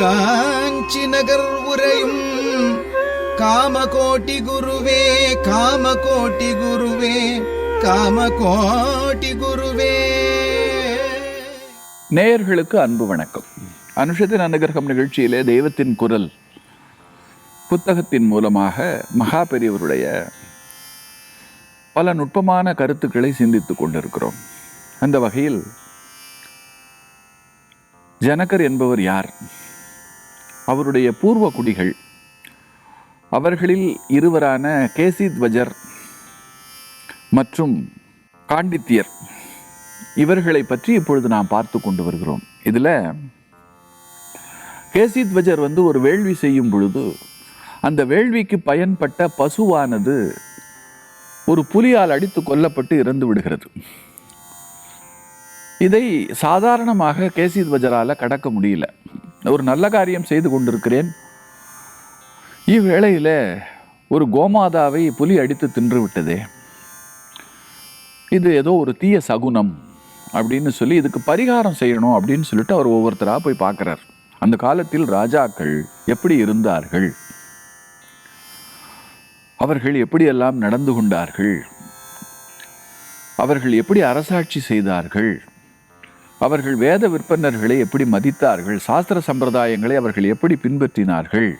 காஞ்சி நகர் உரையும் காமகோட்டி குருவே காமகோட்டி குருவே காமகோட்டி குருவே. நேயர்களுக்கு அன்பு வணக்கம். அனுஷத்தின் அனுகிரகம் நிகழ்ச்சியிலே தெய்வத்தின் குரல் புத்தகத்தின் மூலமாக மகா பெரியவருடைய பல நுட்பமான கருத்துக்களை சிந்தித்துக் கொண்டிருக்கிறோம். அந்த வகையில் ஜனகர் என்பவர் யார்? அவருடைய பூர்வ குடிகள் அவர்களில் இருவரான கேசித்வஜர் மற்றும் காண்டித்தியர் இவர்களை பற்றி இப்பொழுது நாம் பார்த்து கொண்டு வருகிறோம். இதில் கேசித்வஜர் வந்து ஒரு வேள்வி செய்யும் பொழுது அந்த வேள்விக்கு பயன்பட்ட பசுவானது ஒரு புலியால் அடித்து கொல்லப்பட்டு இறந்து விடுகிறது. இதை சாதாரணமாக கேசித்வஜரால் கடக்க முடியல. ஒரு நல்ல காரியம் செய்து கொண்டிருக்கிறேன். இவ்வேளையில் ஒரு கோமாதாவை புலி அடித்து தின்று விட்டதே இது ஏதோ ஒரு தீய சகுனம் அப்படின்னு சொல்லி இதுக்கு பரிகாரம் செய்யணும் அப்படின்னு சொல்லிட்டு அவர் ஒவ்வொருத்தராக போய் பார்க்குறார். அந்த காலத்தில் ராஜாக்கள் எப்படி இருந்தார்கள்? அவர்கள் எப்படியெல்லாம் நடந்து கொண்டார்கள்? அவர்கள் எப்படி அரசாட்சி செய்தார்கள்? அவர்கள் வேத விற்பனர்களை எப்படி மதித்தார்கள்? சாஸ்திர சம்பிரதாயங்களை அவர்கள் எப்படி பின்பற்றினார்கள்?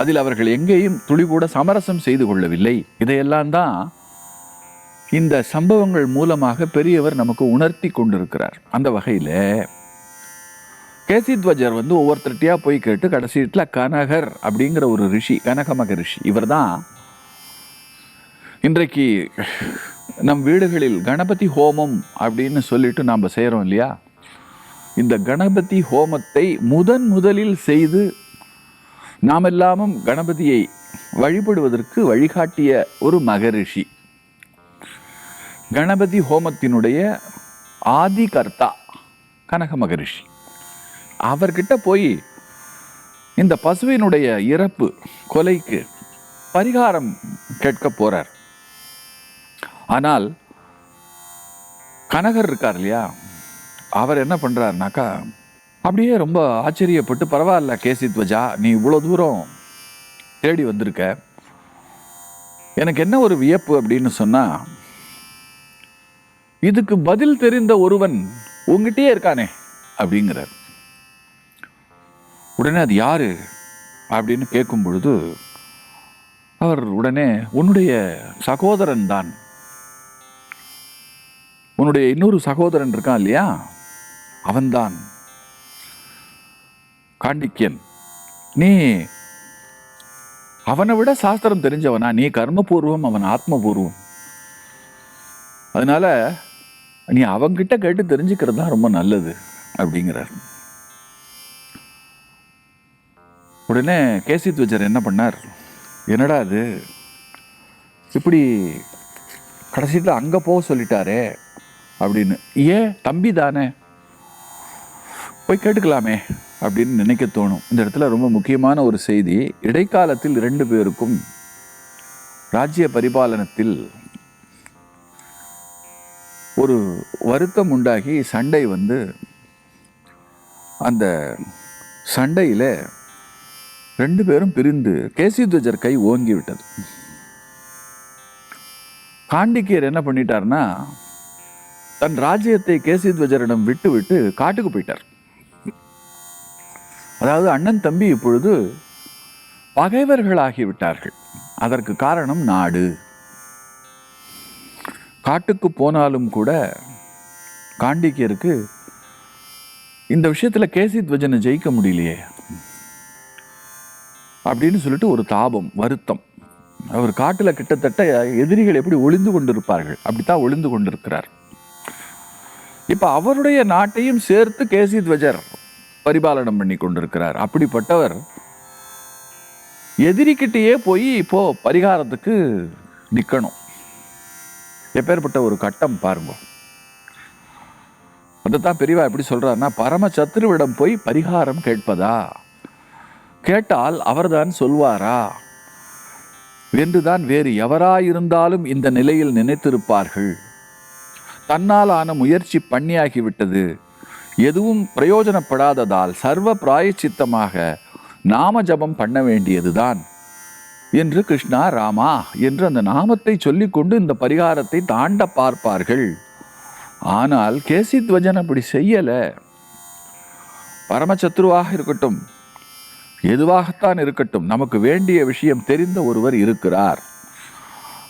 அதில் அவர்கள் எங்கேயும் துளிகூட சமரசம் செய்து கொள்ளவில்லை. இதையெல்லாம் தான் இந்த சம்பவங்கள் மூலமாக பெரியவர் நமக்கு உணர்த்தி கொண்டிருக்கிறார். அந்த வகையில் கேசித்வஜர் வந்து ஒவ்வொருத்தர்கிட்டயா போய் கேட்டு கடைசியில் கனகர் அப்படிங்கிற ஒரு ரிஷி கனகமக ரிஷி இவர் தான் இன்றைக்கு நம் வீடுகளில் கணபதி ஹோமம் அப்படின்னு சொல்லிட்டு நாம் செய்கிறோம் இல்லையா? இந்த கணபதி ஹோமத்தை முதன் முதலில் செய்து நாம் எல்லாமும் கணபதியை வழிபடுவதற்கு வழிகாட்டிய ஒரு மகரிஷி. கணபதி ஹோமத்தினுடைய ஆதி கர்த்தா கனக மகரிஷி. அவர்கிட்ட போய் இந்த பசுவினுடைய இறப்பு கொலைக்கு பரிகாரம் கேட்க போகிறார் ஆனால் கனகர் இருக்கார் இல்லையா? அவர் என்ன பண்றாருனாக்கா அப்படியே ரொம்ப ஆச்சரியப்பட்டு பரவாயில்ல கேசி துவஜா நீ இவ்வளோ தூரம் தேடி வந்திருக்க. எனக்கு என்ன ஒரு வியப்பு? அப்படின்னு சொன்னா இதுக்கு பதில் தெரிந்த ஒருவன் உங்ககிட்டயே இருக்கானே அப்படிங்கிறார். உடனே அது யாரு? அப்படின்னு கேட்கும் பொழுது அவர் உடனே உன்னுடைய சகோதரன் தான். உன்னுடைய இன்னொரு சகோதரன் இருக்கான் இல்லையா? அவன்தான். காண்டிக்கியன் நீ அவனை விட சாஸ்திரம் தெரிஞ்சவனா? நீ கர்மபூர்வம் அவன் ஆத்மபூர்வம். அதனால நீ அவங்கிட்ட கேட்டு தெரிஞ்சுக்கிறது தான் ரொம்ப நல்லது அப்படிங்கிறார். உடனே கேசித்வஜர் என்ன பண்ணார்? என்னடா அது? இப்படி கடைசியில் அங்கே போக சொல்லிட்டாரே. அப்படின்னு. ஏன்? தம்பி தானே. போய் கேட்டுக்கலாமே அப்படின்னு நினைக்க தோணும். இந்த இடத்துல ரொம்ப முக்கியமான ஒரு செய்தி. இடைக்காலத்தில் இரண்டு பேருக்கும் ராஜ்ய பரிபாலனத்தில் ஒரு வருத்தம் உண்டாகி சண்டை வந்து அந்த சண்டையில் ரெண்டு பேரும் பிரிந்து கேசித்வஜர் கை ஓங்கி விட்டது. காண்டிக்கியர் என்ன பண்ணிட்டார்னா தன் ராஜ்யத்தை கேசித்வஜரிடம் விட்டு விட்டு காட்டுக்கு போயிட்டார். அதாவது அண்ணன் தம்பி இப்பொழுது பகைவர்களாகிவிட்டார்கள் அதற்கு காரணம் நாடு. காட்டுக்கு போனாலும் கூட காண்டிக்கியருக்கு இந்த விஷயத்தில் கேசித்வஜனை ஜெயிக்க முடியலையே அப்படின்னு சொல்லிட்டு ஒரு தாபம் வருத்தம். அவர் காட்டில் கிட்டத்தட்ட எதிரிகள் எப்படி ஒளிந்து கொண்டிருப்பார்கள்? அப்படித்தான் ஒளிந்து கொண்டிருக்கிறார். இப்போ அவருடைய நாட்டையும் சேர்த்து கேசி துவஜர் பரிபாலனம் பண்ணி கொண்டிருக்கிறார். அப்படிப்பட்டவர் எதிரிக்கிட்டேயே போய் இப்போ பரிகாரத்துக்கு நிற்கணும் எப்பேற்பட்ட ஒரு கட்டம் பாருங்க. அதைத்தான் பெரியவா எப்படி சொல்கிறாருன்னா பரம சத்ருவிடம் போய் பரிகாரம் கேட்பதா? கேட்டால் அவர்தான் சொல்வாரா? என்றுதான் வேறு எவராயிருந்தாலும் இந்த நிலையில் நினைத்திருப்பார்கள். தன்னால் ஆன முயற்சி பண்ணியாகிவிட்டது. எதுவும் பிரயோஜனப்படாததால் சர்வ பிராயச்சித்தமாக நாம ஜபம் பண்ண வேண்டியதுதான் என்று கிருஷ்ணா ராமா என்று அந்த நாமத்தை சொல்லிக்கொண்டு இந்த பரிகாரத்தை தாண்ட பார்ப்பார்கள். ஆனால் கேசித்வஜன் அப்படி செய்யலை. பரமசத்ருவாக இருக்கட்டும் எதுவாகத்தான் இருக்கட்டும் நமக்கு வேண்டிய விஷயம் தெரிந்த ஒருவர் இருக்கிறார்.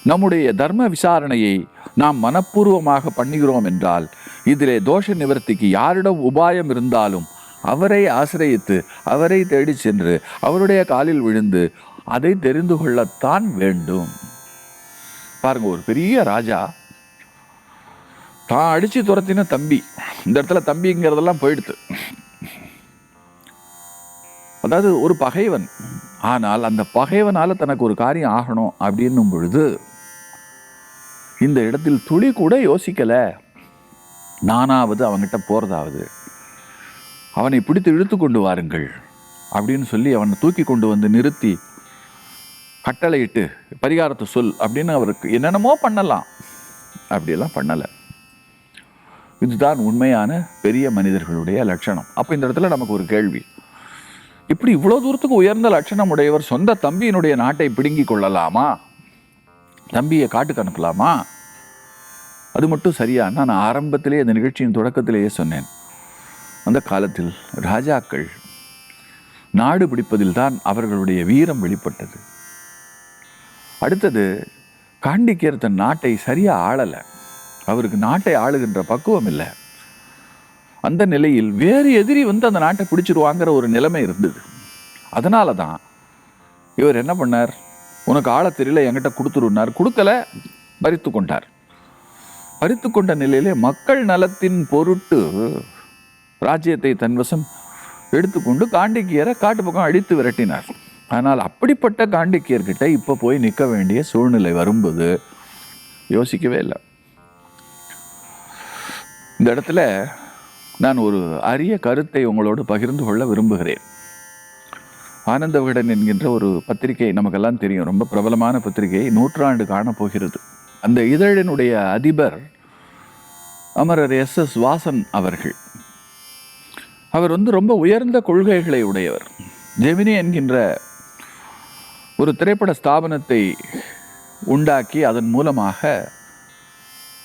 நம்முடைய தர்ம விசாரணையை நாம் மனப்பூர்வமாக பண்ணுகிறோம் என்றால் இதிலே தோஷ நிவர்த்திக்கு யாரிடம் உபாயம் இருந்தாலும் அவரை ஆசிரயித்து அவரை தேடி சென்று அவருடைய காலில் விழுந்து அதை தெரிந்து கொள்ளத்தான் வேண்டும். பாருங்க ஒரு பெரிய ராஜா தான் அடிச்சு துரத்தின தம்பி. இந்த இடத்துல தம்பிங்கிறதெல்லாம் போயிடுது அதாவது ஒரு பகைவன். ஆனால் அந்த பகைவனால தனக்கு ஒரு காரியம் ஆகணும் அப்படின்னும் பொழுது இந்த இடத்தில் துளி கூட யோசிக்கலை. நானாவது அவன்கிட்ட போகிறதாவது அவனை பிடித்து இழுத்து கொண்டு வாருங்கள் அப்படின்னு சொல்லி அவனை தூக்கி கொண்டு வந்து நிறுத்தி கட்டளையிட்டு பரிகாரத்தை சொல் அப்படின்னு அவருக்கு என்னென்னமோ பண்ணலாம். அப்படியெல்லாம் பண்ணலை. இதுதான் உண்மையான பெரிய மனிதர்களுடைய லட்சணம். அப்போ இந்த இடத்துல நமக்கு ஒரு கேள்வி. இப்படி இவ்வளோ தூரத்துக்கு உயர்ந்த லட்சணம் உடையவர் சொந்த தம்பியினுடைய நாட்டை பிடுங்கி கொள்ளலாமா? தம்பியை காட்டுக்கு அனுப்பலாமா? அது மட்டும் சரியா நான் ஆரம்பத்திலே அந்த நிகழ்ச்சியின் தொடக்கத்திலேயே சொன்னேன். அந்த காலத்தில் ராஜாக்கள் நாடு பிடிப்பதில் தான் அவர்களுடைய வீரம் வெளிப்பட்டது. அடுத்தது காண்டிக்கியர் தன் நாட்டை சரியா ஆளலை. அவருக்கு நாட்டை ஆளுகின்ற பக்குவம் இல்லை. அந்த நிலையில் வேறு எதிரி வந்து அந்த நாட்டை பிடிச்சிருவாங்கிற ஒரு நிலைமை இருந்தது. அதனால தான் இவர் என்ன பண்ணார்? உனக்கு ஆள தெரியல என்கிட்ட கொடுத்துருன்னார் கொடுக்கல பறித்து கொண்டார். பறித்து கொண்ட நிலையிலே மக்கள் நலத்தின் பொருட்டு ராஜ்யத்தை தன்வசம் எடுத்துக்கொண்டு காண்டிக்கியரை காட்டு பக்கம் அழித்து விரட்டினார். ஆனால் அப்படிப்பட்ட காண்டிக்கியர்கிட்ட இப்போ போய் நிற்க வேண்டிய சூழ்நிலை வரும்போது யோசிக்கவே இல்லை. இந்த இடத்துல நான் ஒரு அரிய கருத்தை உங்களோடு பகிர்ந்து கொள்ள விரும்புகிறேன். ஆனந்த விகடன் என்கின்ற ஒரு பத்திரிகை நமக்கெல்லாம் தெரியும். ரொம்ப பிரபலமான பத்திரிகை. நூற்றாண்டு காணப்போகிறது. அந்த இதழினுடைய அதிபர் அமரர் எஸ். எஸ். வாசன் அவர்கள். அவர் வந்து ரொம்ப உயர்ந்த கொள்கைகளை உடையவர். ஜெமினி என்கின்ற ஒரு திரைப்பட ஸ்தாபனத்தை உண்டாக்கி அதன் மூலமாக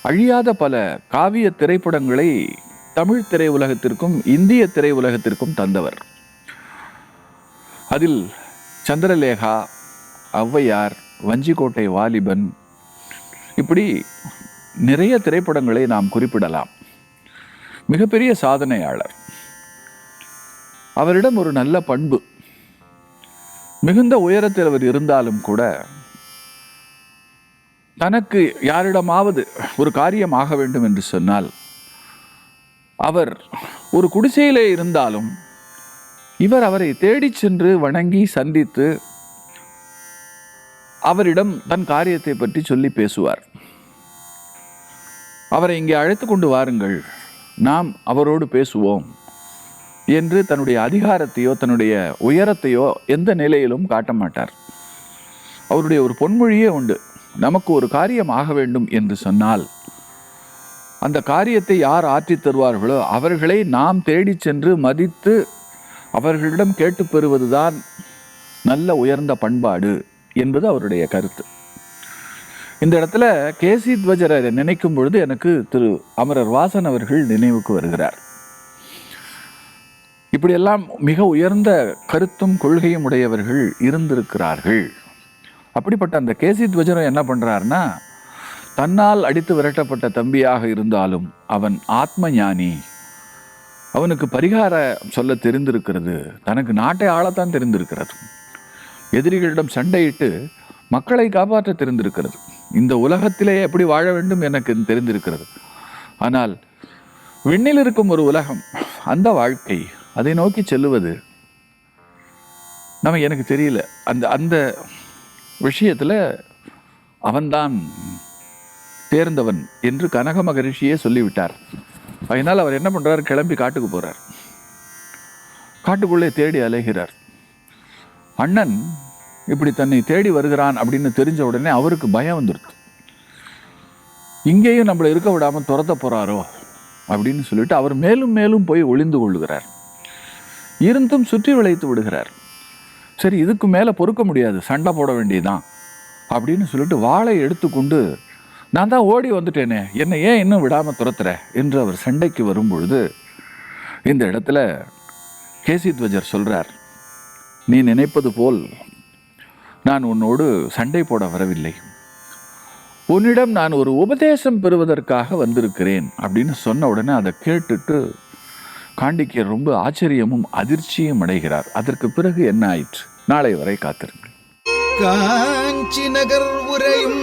அழியாத பல காவிய திரைப்படங்களை தமிழ் திரையுலகத்திற்கும் இந்திய திரையுலகத்திற்கும் தந்தவர். அதில் சந்திரலேகா ஔவையார் வஞ்சிக்கோட்டை வாலிபன் இப்படி நிறைய திரைப்படங்களை நாம் குறிப்பிடலாம். மிகப்பெரிய சாதனையாளர். அவரிடம் ஒரு நல்ல பண்பு. மிகுந்த உயரத்தில் அவர் இருந்தாலும் கூட தனக்கு யாரிடமாவது ஒரு காரியம் ஆக வேண்டும் என்று சொன்னால் அவர் ஒரு குடிசையிலே இருந்தாலும் இவர் அவரை தேடிச் சென்று வணங்கி சந்தித்து அவரிடம் தன் காரியத்தை பற்றி சொல்லி பேசுவார். அவரை இங்கே அழைத்து கொண்டு வாருங்கள். நாம் அவரோடு பேசுவோம் என்று தன்னுடைய அதிகாரத்தையோ தன்னுடைய உயரத்தையோ எந்த நிலையிலும் காட்ட மாட்டார். அவருடைய ஒரு பொன்மொழியே உண்டு. நமக்கு ஒரு காரியம் ஆக வேண்டும் என்று சொன்னால் அந்த காரியத்தை யார் ஆற்றித் தருவார்களோ அவர்களை நாம் தேடிச் சென்று மதித்து அவர்களிடம் கேட்டு பெறுவதுதான் நல்ல உயர்ந்த பண்பாடு என்பது அவருடைய கருத்து. இந்த இடத்துல கேசி துவஜரை நினைக்கும் பொழுது எனக்கு திரு அமரர் வாசன் அவர்கள் நினைவுக்கு வருகிறார். இப்படியெல்லாம் மிக உயர்ந்த கருத்தும் கொள்கையும் உடையவர்கள் இருந்திருக்கிறார்கள். அப்படிப்பட்ட அந்த கேசி துவஜரம் என்ன பண்ணுறாருன்னா தன்னால் அடித்து விரட்டப்பட்ட தம்பியாக இருந்தாலும் அவன் ஆத்ம ஞானி அவனுக்கு பரிகார சொல்ல தெரிந்திருக்கிறது. தனக்கு நாட்டை ஆளத்தான் தெரிந்திருக்கிறது. எதிரிகளிடம் சண்டையிட்டு மக்களை காப்பாற்ற தெரிந்திருக்கிறது. இந்த உலகத்திலே எப்படி வாழ வேண்டும் எனக்கு தெரிந்திருக்கிறது. ஆனால் விண்ணில் இருக்கும் ஒரு உலகம் அந்த வாழ்க்கை அதை நோக்கி செல்லுவது நம்ம எனக்கு தெரியல. அந்த அந்த விஷயத்தில் அவன்தான் தேர்ந்தவன் என்று கனக மகரிஷியே சொல்லிவிட்டார். அதனால் அவர் என்ன பண்ணுறார்? கிளம்பி காட்டுக்கு போகிறார். காட்டுக்குள்ளே தேடி அலைகிறார். அண்ணன் இப்படி தன்னை தேடி வருகிறான் அப்படின்னு தெரிஞ்ச உடனே அவருக்கு பயம் வந்துடுது இங்கேயும் நம்மளை இருக்க விடாமல் துரத்த போகிறாரோ அப்படின்னு சொல்லிட்டு அவர் மேலும் மேலும் போய் ஒளிந்து கொள்ளுகிறார். இருந்தும் சுற்றி விளைத்து விடுகிறார். சரி இதுக்கு மேலே பொறுக்க முடியாது. சண்டை போட வேண்டியதுதான் அப்படின்னு சொல்லிட்டு வாழை எடுத்துக்கொண்டு நான் தான் ஓடி வந்துட்டேனே. என்னை ஏன் இன்னும் விடாமல் துரத்துற? என்று அவர் சண்டைக்கு வரும்பொழுது இந்த இடத்துல கேசி துவஜர் சொல்கிறார் நீ நினைப்பது போல் நான் உன்னோடு சண்டை போட வரவில்லை. உன்னிடம் நான் ஒரு உபதேசம் பெறுவதற்காக வந்திருக்கிறேன். அப்படின்னு சொன்ன உடனே அதை கேட்டுட்டு காண்டிக்கியர் ரொம்ப ஆச்சரியமும் அதிர்ச்சியும் அடைகிறார். அதற்கு பிறகு என்ன ஆயிற்று? நாளை வரை காத்திருங்கள். காஞ்சி நகர் உரையும்